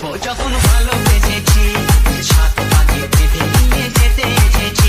দেখো যখন ভালোবেসেছি সাত পাখিয়ে বেঁধে নিয়ে যেতে এসেছি।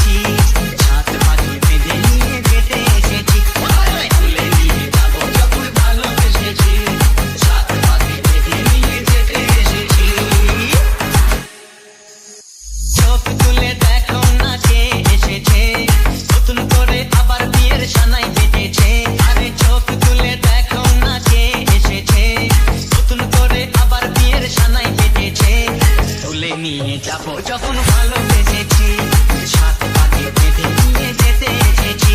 যখন যাব। যখন ভালোবেসেছি সাথে পাখি বেঁধে নিয়ে যেতে এসেছি।